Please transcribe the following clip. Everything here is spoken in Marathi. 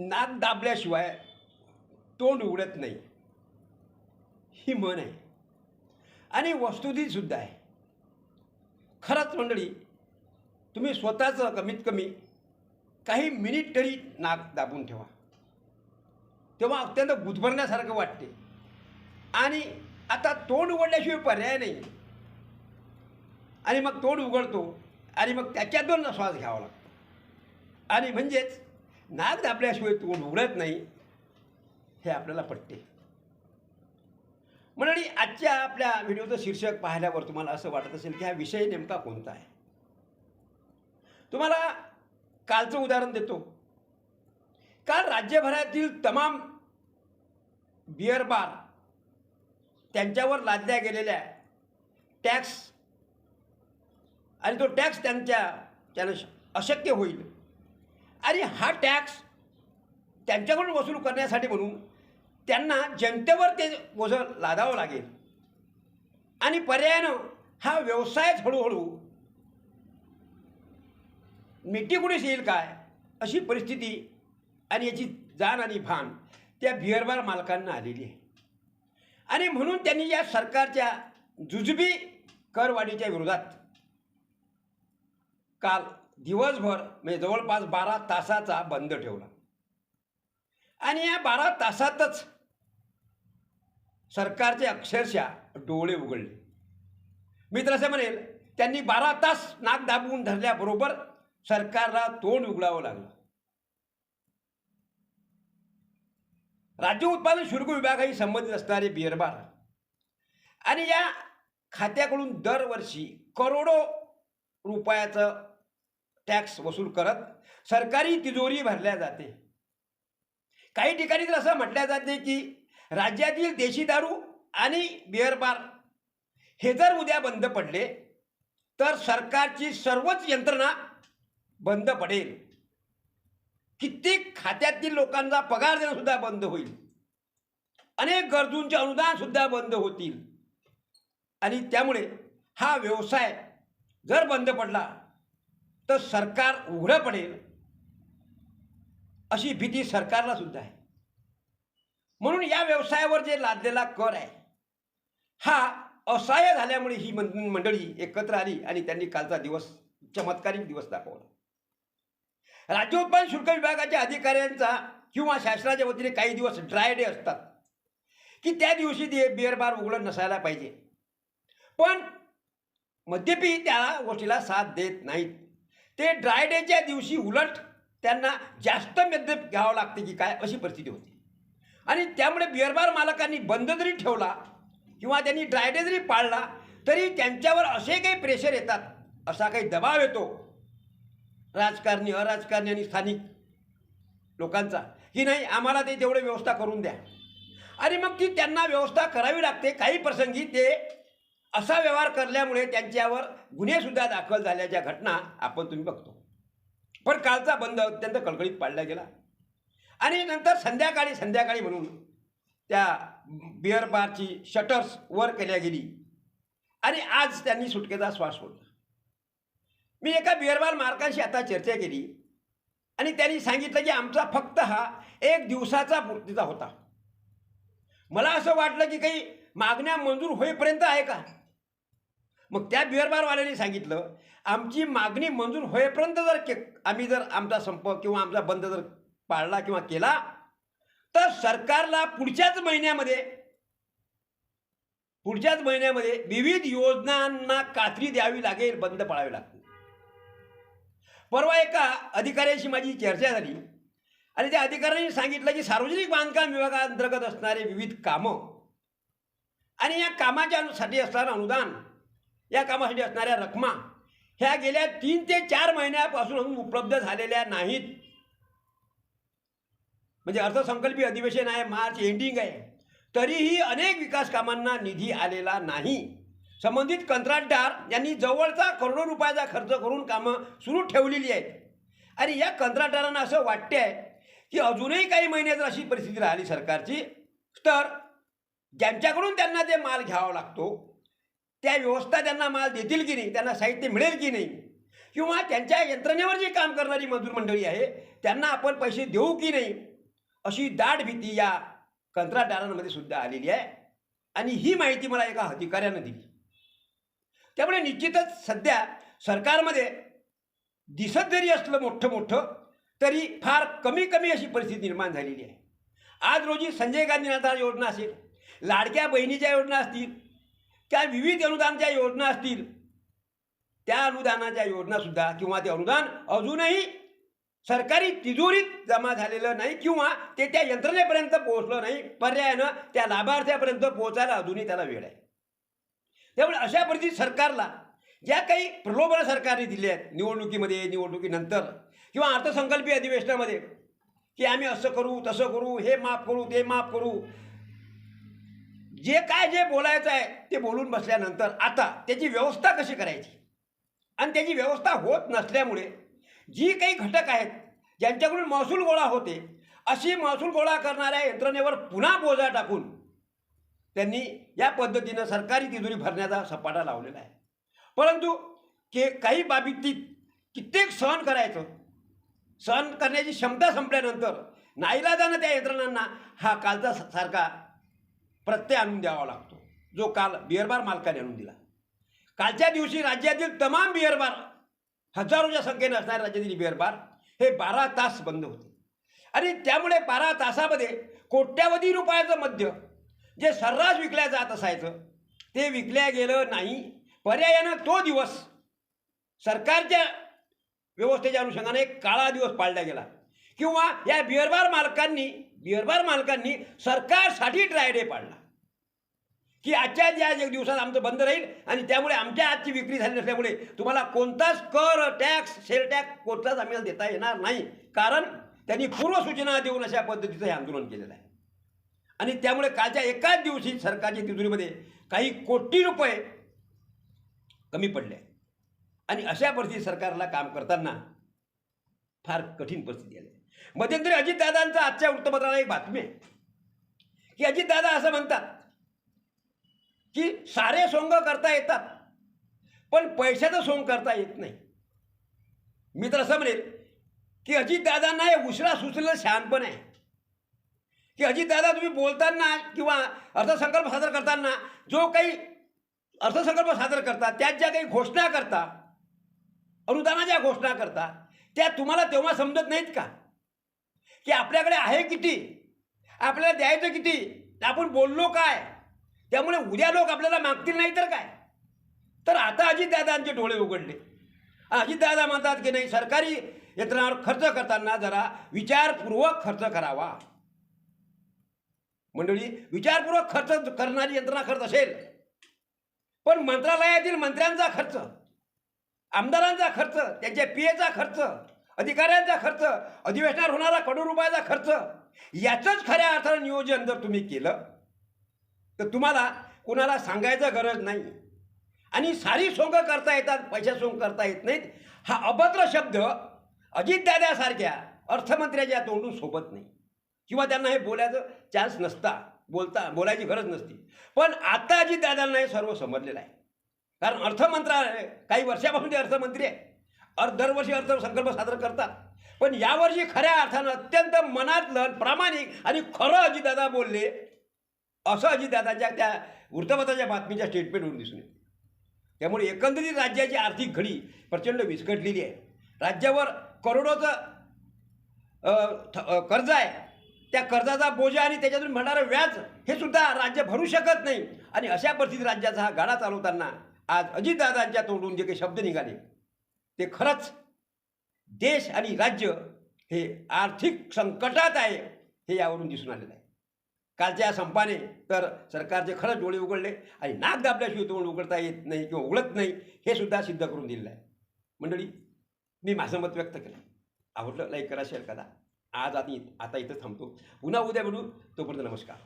नाक दाबल्याशिवाय तोंड उघडत नाही. ही म्हण आहे. आणि वस्तुतीसुद्धा आहे. खरंच मंडळी तुम्ही स्वतःचं कमीत कमी काही मिनिट तरी नाक दाबून ठेवा. तेव्हा अत्यंत गुदभरण्यासारखं वाटते. आणि आता तोंड उघडल्याशिवाय पर्याय नाही. आणि मग तोंड उघडतो आणि मग त्याच्यातून श्वास घ्यावा लागतो. आणि म्हणजेच नाक दाबल्याशिवाय तोंड उघडत नाही हे आपल्याला पटते. म्हणून आजच्या आपल्या व्हिडिओचं शीर्षक पाहिल्यावर तुम्हाला असं वाटत असेल की हा विषय नेमका कोणता आहे? तुम्हाला कालचं उदाहरण देतो. काल राज्यभरातील तमाम बिअर बार त्यांच्यावर लादल्या गेलेल्या टॅक्स आणि तो टॅक्स त्यांच्या त्यानं श- अशक्य होईल. आणि हा टॅक्स त्यांच्याकडून वसूल करण्यासाठी म्हणून त्यांना जनतेवर ते ओझं लादावं लागेल. आणि पर्यायानं हा व्यवसायच हळूहळू मिटीकुडीस येईल काय अशी परिस्थिती आणि याची जाण आणि भान त्या बिअरबार मालकांना आलेली आहे. आणि म्हणून त्यांनी या सरकारच्या जुजबी करवाढीच्या विरोधात काल दिवसभर म्हणजे जवळपास बारा तासाचा बंद ठेवला. आणि या बारा तासातच सरकारचे अक्षरशः डोळे उघडले. मी तर असं म्हणेल त्यांनी बारा तास नाक दाबवून धरल्याबरोबर सरकारला तोंड उघडावं लागलं. राज्य उत्पादन शुल्क विभागाशी संबंधित असणारे बिअरबार आणि या खात्याकडून दरवर्षी करोडो रुपयाचं टॅक्स वसूल करत सरकारी तिजोरी भरल्या जाते. काही ठिकाणी तर असं म्हटल्या जाते की राज्यातील देशी दारू आणि बिअर बार हे जर उद्या बंद पडले तर सरकारची सर्वच यंत्रणा बंद पडेल. कित्येक खात्यातील लोकांचा पगार देणं सुद्धा बंद होईल. अनेक गरजूंचे अनुदान सुद्धा बंद होतील. आणि त्यामुळे हा व्यवसाय जर बंद पडला तर सरकार उघडं पडेल अशी भीती सरकारला सुद्धा आहे. म्हणून या व्यवसायावर जे लादलेला कर आहे हा असहाय्य झाल्यामुळे ही मंडळी एकत्र आली आणि त्यांनी कालचा दिवस चमत्कारिक दिवस दाखवला. राज्योत्पादन शुल्क विभागाच्या अधिकाऱ्यांचा किंवा शासनाच्या वतीने काही दिवस ड्राय डे असतात की त्या दिवशी ते बिअर बार उघडं नसायला पाहिजे. पण मद्यपी त्या गोष्टीला साथ देत नाहीत. ते ड्राय डेच्या दिवशी उलट त्यांना जास्त मेदप घ्यावं लागते की काय अशी परिस्थिती होती. आणि त्यामुळे बिअरबार मालकांनी बंद जरी ठेवला किंवा त्यांनी ड्राय डे जरी पाळला तरी त्यांच्यावर असे काही प्रेशर येतात असा काही दबाव येतो. राजकारणी अराजकारणी आणि स्थानिक लोकांचा की नाही आम्हाला ते तेवढं व्यवस्था करून द्या. आणि मग ती त्यांना व्यवस्था करावी लागते. काही प्रसंगी ते असा व्यवहार करल्यामुळे त्यांच्यावर गुन्हेसुद्धा दाखल झाल्याच्या घटना आपण तुम्ही बघतो. पण कालचा बंद अत्यंत कळकळीत पाडला गेला. आणि नंतर संध्याकाळी संध्याकाळी म्हणून त्या बिअर बारची शटर्स वर केल्या गेली. आणि आज त्यांनी सुटकेचा श्वास सोडला. मी एका बिअर बार मार्कांशी आता चर्चा केली. आणि त्यांनी सांगितलं की आमचा फक्त हा एक दिवसाचा पूर्तीचा होता. मला असं वाटलं की काही मागण्या मंजूर होईपर्यंत आहे का? मग त्या बिअरबारवाल्याने सांगितलं आमची मागणी मंजूर होईपर्यंत जर के आम्ही जर आमचा संप किंवा आमचा बंद जर पाळला किंवा केला तर सरकारला पुढच्याच महिन्यामध्ये पुढच्याच महिन्यामध्ये विविध योजनांना कात्री द्यावी लागेल बंद पाळावी लागतील. परवा एका अधिकाऱ्याशी माझी चर्चा झाली. आणि त्या अधिकाऱ्यांनी सांगितलं की सार्वजनिक बांधकाम विभागाअंतर्गत असणारे विविध कामं आणि या कामाच्या साठी असणारं अनुदान या कामासाठी असणाऱ्या रकमा ह्या गेल्या तीन ते चार महिन्यापासून अजून उपलब्ध झालेल्या नाहीत. म्हणजे अर्थसंकल्पीय अधिवेशन आहे मार्च एंडिंग आहे. तरीही अनेक विकास कामांना निधी आलेला नाही. संबंधित कंत्राटदार यांनी जवळचा करोडो रुपयाचा खर्च करून कामं सुरू ठेवलेली आहेत. आणि या कंत्राटदारांना असं वाटते आहे की अजूनही काही महिने जर अशी परिस्थिती राहिली सरकारची तर ज्यांच्याकडून त्यांना ते माल घ्यावा लागतो त्या व्यवस्था त्यांना माल देतील की नाही त्यांना साहित्य मिळेल की नाही किंवा त्यांच्या यंत्रणेवर जे काम करणारी मजूर मंडळी आहे त्यांना आपण पैसे देऊ की नाही अशी दाट भीती या कंत्राटदारांमध्ये सुद्धा आलेली आहे. आणि ही माहिती मला एका अधिकाऱ्यानं दिली. त्यामुळे निश्चितच सध्या सरकारमध्ये दिसत जरी असलं मोठं मोठं तरी फार कमी कमी अशी परिस्थिती निर्माण झालेली आहे. आज रोजी संजय गांधी योजना असेल लाडक्या बहिणीच्या योजना असतील त्या विविध अनुदानच्या योजना असतील. त्या अनुदानाच्या योजनासुद्धा किंवा ते अनुदान अजूनही सरकारी तिजोरीत जमा झालेलं नाही किंवा ते त्या यंत्रणेपर्यंत पोहोचलं नाही. पर्यायानं त्या लाभार्थ्यापर्यंत पोहोचायला अजूनही त्याला वेळ आहे. त्यामुळे अशा परिस्थितीत सरकारला ज्या काही प्रलोभनं सरकारने दिले आहेत निवडणुकीमध्ये निवडणुकीनंतर किंवा अर्थसंकल्पीय अधिवेशनामध्ये की आम्ही असं करू तसं करू हे माफ करू ते माफ करू जे काय जे बोलायचं आहे ते बोलून बसल्यानंतर आता त्याची व्यवस्था कशी करायची? आणि त्याची व्यवस्था होत नसल्यामुळे जी काही घटक आहेत ज्यांच्याकडून महसूल गोळा होते अशी महसूल गोळा करणाऱ्या यंत्रणेवर पुन्हा बोजा टाकून त्यांनी या पद्धतीनं सरकारी तिजोरी भरण्याचा सपाटा लावलेला आहे. परंतु के काही बाबतीत कित्येक सहन करायचं सहन करण्याची क्षमता संपल्यानंतर नाईलाजानं त्या यंत्रणांना हा कालचा स- सारखा प्रत्यय आणून द्यावा लागतो. जो काल बिअरबार मालकाने आणून दिला. कालच्या दिवशी राज्यातील तमाम बिअरबार हजारोच्या संख्येने असणारे राज्यातील बिअरबार हे बारा तास बंद होते. आणि त्यामुळे बारा तासामध्ये कोट्यावधी रुपयाचं मद्य जे सर्रास विकल्या जात असायचं ते विकल्या गेलं नाही. पर्यायानं तो दिवस सरकारच्या व्यवस्थेच्या अनुषंगाने एक काळा दिवस पाळला गेला. किंवा या बिअरबार मालकांनी बिअरबार मालकांनी सरकारसाठी ड्राय डे पाडला की आजच्या ज्या एक दिवसात आमचं बंद राहील आणि त्यामुळे आमच्या आजची विक्री झाली नसल्यामुळे तुम्हाला कोणताच कर टॅक्स सेल टॅक्स कोणताच आम्हाला देता येणार नाही. कारण त्यांनी पूर्वसूचना देऊन अशा पद्धतीचं हे आंदोलन केलेलं आहे. आणि त्यामुळे कालच्या एकाच दिवशी सरकारच्या तिजोरीमध्ये काही कोटी रुपये कमी पडले आणि अशा परिस्थितीत सरकारला काम करताना फार कठीण परिस्थिती आली मध्यंतरी अजितदादांचा आजच्या वृत्तपत्राला एक बातमी आहे. की अजितदादा असं म्हणतात की सारे सोंग करता येतात. पण पैशाचं सोंग करता येत नाही. मी तर असं म्हणेल की अजितदादांना हे उशिरा सुचलेलं शहाणपण आहे. की अजितदादा तुम्ही बोलताना किंवा अर्थसंकल्प सादर करताना जो काही अर्थसंकल्प सादर करता त्यात ज्या काही घोषणा करता अनुदानाच्या घोषणा करता त्या तुम्हाला तेव्हा समजत नाहीत का? की आपल्याकडे आहे किती? आपल्याला द्यायचं किती? आपण बोललो काय? त्यामुळे उद्या लोक आपल्याला मागतील नाही तर काय? तर आता अजितदादांचे डोळे उघडले. अजितदादा म्हणतात की नाही सरकारी यंत्रणावर खर्च करताना जरा विचारपूर्वक खर्च करावा. मंडळी विचारपूर्वक खर्च करणारी यंत्रणा खर्च असेल. पण मंत्रालयातील मंत्र्यांचा खर्च आमदारांचा खर्च त्यांच्या पी एचा खर्च अधिकाऱ्यांचा खर्च अधिवेशनावर होणारा करोड रुपयाचा खर्च याचंच खऱ्या अर्थानं नियोजन जर तुम्ही केलं तर तुम्हाला कुणाला सांगायचं गरज नाही. आणि सारी सोंग करता येतात पैशा सोंग करता येत नाहीत. हा अभद्र शब्द अजितदाद्यासारख्या अर्थमंत्र्याच्या तोंडून सोबत नाही. किंवा त्यांना हे बोलायचं चान्स नसता. बोलता बोलायची गरज नसती. पण आता अजितदादांना हे सर्व समजलेलं आहे. कारण अर्थमंत्रालय काही वर्षापासून ते अर्थमंत्री आहे. अर दरवर्षी अर्थसंकल्प सादर करतात. पण यावर्षी खऱ्या अर्थानं अत्यंत मनातलं प्रामाणिक आणि खरं अजितदादा बोलले असं अजितदादाच्या त्या वृत्तपत्राच्या बातमीच्या स्टेटमेंटवरून दिसून येते. त्यामुळे एकंदरीत राज्याची आर्थिक घडी प्रचंड विस्कटलेली आहे. राज्यावर करोडोचं थ- कर्ज आहे. त्या कर्जाचा बोजा आणि त्याच्यातून मिळणारं व्याज हे सुद्धा राज्य भरू शकत नाही. आणि अशा परिस्थितीत राज्याचा हा गाडा चालवताना आज अजितदादांच्या तोंडून जे काही शब्द निघाले ते खरंच देश आणि राज्य हे आर्थिक संकटात आहे हे यावरून दिसून आलेलं आहे. कालच्या संपाने तर सरकारचे खरंच डोळे उघडले आणि नाक दाबल्याशिवाय तोंड उघडता येत नाही किंवा उघडत नाही हे सुद्धा सिद्ध करून दिलेलं आहे. मंडळी मी माझं मत व्यक्त केलं. आवडलं लाईक करा शेअर करा. आज आधी आता इथं थांबतो. पुन्हा उद्या भेटू. तोपर्यंत नमस्कार.